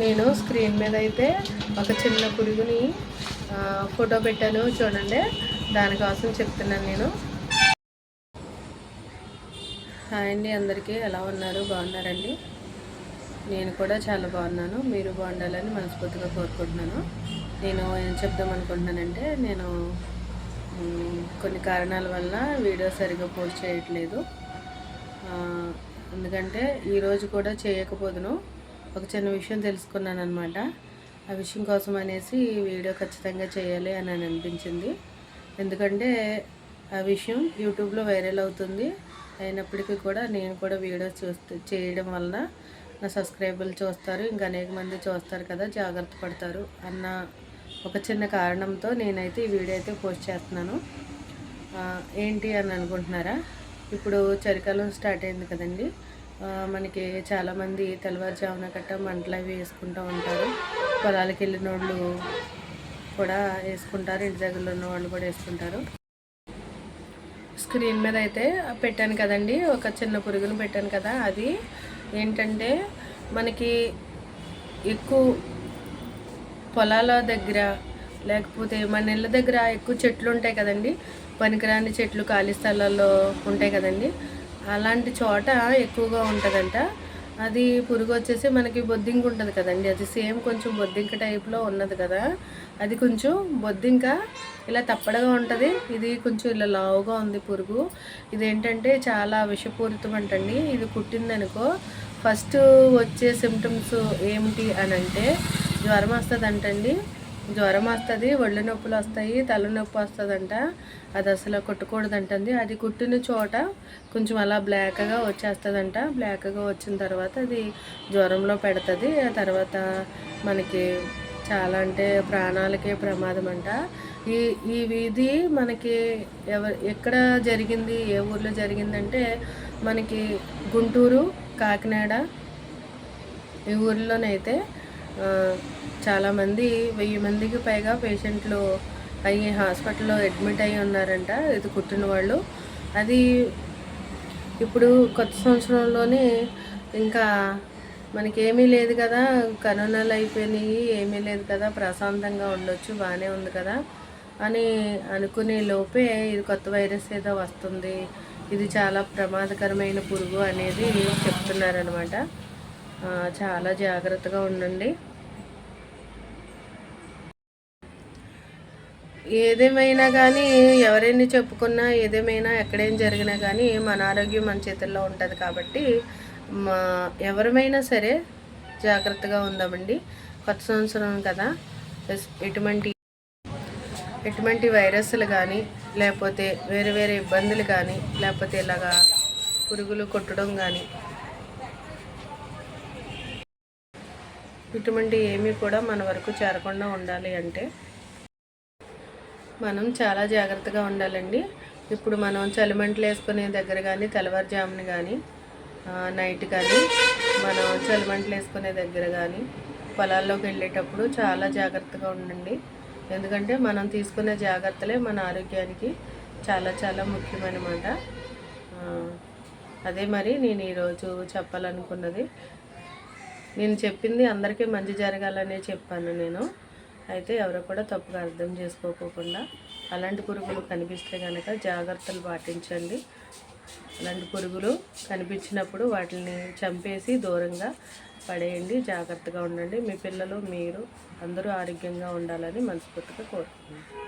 నేను స్క్రీన్ మీద అయితే ఒక చిన్న పురుగుని ఫోటో పెట్టాను చూడండి. దానికోసం చెప్తున్నాను నేను. హాయ్ అండి అందరికీ ఎలా ఉన్నారు? బాగున్నారండి? నేను కూడా చాలా బాగున్నాను. మీరు బాగుండాలని మనస్ఫూర్తిగా కోరుకుంటున్నాను. నేను ఏం చెప్దాం అనుకుంటున్నానంటే నేను కొన్ని కారణాల వల్ల వీడియో సరిగ్గా పోస్ట్ చేయట్లేదు. ఎందుకంటే ఈరోజు కూడా చేయకపోదును. ఒక చిన్న విషయం తెలుసుకున్నాను అనమాట ఆ విషయం కోసం అనేసి వీడియో ఖచ్చితంగా చేయాలి అని అని అనిపించింది. ఎందుకంటే ఆ విషయం యూట్యూబ్లో వైరల్ అవుతుంది. అయినప్పటికీ కూడా నేను కూడా వీడియో చూస్తూ చేయడం వలన నా సబ్స్క్రైబర్లు చూస్తారు ఇంకా అనేక మంది చూస్తారు కదా జాగ్రత్త పడతారు అన్న ఒక చిన్న కారణంతో నేనైతే ఈ వీడియో అయితే పోస్ట్ చేస్తున్నాను. ఏంటి అని అనుకుంటున్నారా? ఇప్పుడు చలికాలం స్టార్ట్ అయింది కదండి. మనకి చాలామంది తెల్లవారుజామున గట్ట మంటలు అవి వేసుకుంటూ ఉంటారు. పొలాలకు వెళ్ళిన వాళ్ళు కూడా వేసుకుంటారు. ఇంటి దగ్గరలో ఉన్న వాళ్ళు కూడా వేసుకుంటారు. స్క్రీన్ మీద అయితే పెట్టాను కదండి. ఒక చిన్న పురుగును పెట్టాను కదా. అది ఏంటంటే మనకి ఎక్కువ పొలాల దగ్గర లేకపోతే మన ఇళ్ళ దగ్గర ఎక్కువ చెట్లు ఉంటాయి కదండి. పనికిరాని చెట్లు ఖాళీ స్థలాల్లో ఉంటాయి కదండి. అలాంటి చోట ఎక్కువగా ఉంటుందంట. అది పురుగు వచ్చేసి మనకి బొద్దింక ఉంటుంది కదండి. అది సేమ్ కొంచెం బొద్దింక టైప్లో ఉన్నది కదా. అది కొంచెం బొద్దింక ఇలా తప్పడగా ఉంటుంది. ఇది కొంచెం ఇలా లావుగా ఉంది పురుగు. ఇదేంటంటే చాలా విషపూరితం అంటండి ఇది కుట్టిందనుకో ఫస్ట్ వచ్చే సిమ్టమ్స్ ఏమిటి అని అంటే జ్వరం వస్తుంది అంటండి జ్వరం వస్తుంది ఒళ్ళు నొప్పులు వస్తాయి తలనొప్పి వస్తుందంట. అది అసలు కొట్టకూడదంటుంది. అది కుట్టిన చోట కొంచెం అలా బ్లాక్గా వచ్చేస్తుందంట. బ్లాక్గా వచ్చిన తర్వాత అది జ్వరంలో పెడుతుంది. ఆ తర్వాత మనకి చాలా అంటే ప్రాణాలకే ప్రమాదం అంట ఈ ఈ వీధి మనకి ఎవరు ఎక్కడ జరిగింది ఏ ఊర్లో జరిగిందంటే మనకి గుంటూరు కాకినాడ ఈ ఊర్లోనైతే చాలామంది వెయ్యి మందికి పైగా పేషెంట్లు అయ్యి హాస్పిటల్లో అడ్మిట్ అయ్యి ఉన్నారంట ఇది కుట్టిన వాళ్ళు. అది ఇప్పుడు కొత్త సంవత్సరంలోనే ఇంకా మనకేమీ లేదు కదా కరోనాలు అయిపోయినాయి ఏమీ లేదు కదా ప్రశాంతంగా ఉండొచ్చు బాగానే ఉంది కదా అని అనుకునే లోపే ఇది కొత్త వైరస్ ఏదో వస్తుంది. ఇది చాలా ప్రమాదకరమైన పురుగు అనేది చెప్తున్నారనమాట చాలా జాగ్రత్తగా ఉండండి. ఏదేమైనా కానీ ఎవరైనా చెప్పుకున్నా ఏదేమైనా ఎక్కడేం జరిగినా కానీ మన ఆరోగ్యం మన చేతుల్లో ఉంటుంది కాబట్టి మా ఎవరమైనా సరే జాగ్రత్తగా ఉందామండి. కొత్త సంవత్సరం కదా ఎటువంటి ఎటువంటి వైరస్లు కానీ లేకపోతే వేరే వేరే ఇబ్బందులు కానీ లేకపోతే ఇలాగా పురుగులు కొట్టడం కానీ ఇటువంటి ఏమీ కూడా మన వరకు చేరకుండా ఉండాలి అంటే మనం చాలా జాగ్రత్తగా ఉండాలండి. ఇప్పుడు మనం చలిమంటలు వేసుకునే దగ్గర కానీ తెల్లవారుజామున కానీ నైట్ కానీ మనం చలిమంటలు వేసుకునే దగ్గర కానీ పొలాల్లోకి వెళ్ళేటప్పుడు చాలా జాగ్రత్తగా ఉండండి. ఎందుకంటే మనం తీసుకునే జాగ్రత్తలే మన ఆరోగ్యానికి చాలా చాలా ముఖ్యమన్నమాట. అదే మరి నేను ఈరోజు చెప్పాలనుకున్నది. నేను చెప్పింది అందరికీ మంచి జరగాలనే చెప్పాను నేను. అయితే ఎవరు కూడా తప్పుగా అర్థం చేసుకోకుండా అలాంటి పురుగులు కనిపిస్తే కనుక జాగ్రత్తలు పాటించండి. అలాంటి పురుగులు కనిపించినప్పుడు వాటిని చంపేసి దూరంగా పడేయండి. జాగ్రత్తగా ఉండండి. మీ పిల్లలు మీరు అందరూ ఆరోగ్యంగా ఉండాలని మనస్ఫూర్తిగా కోరుకుంటున్నాను.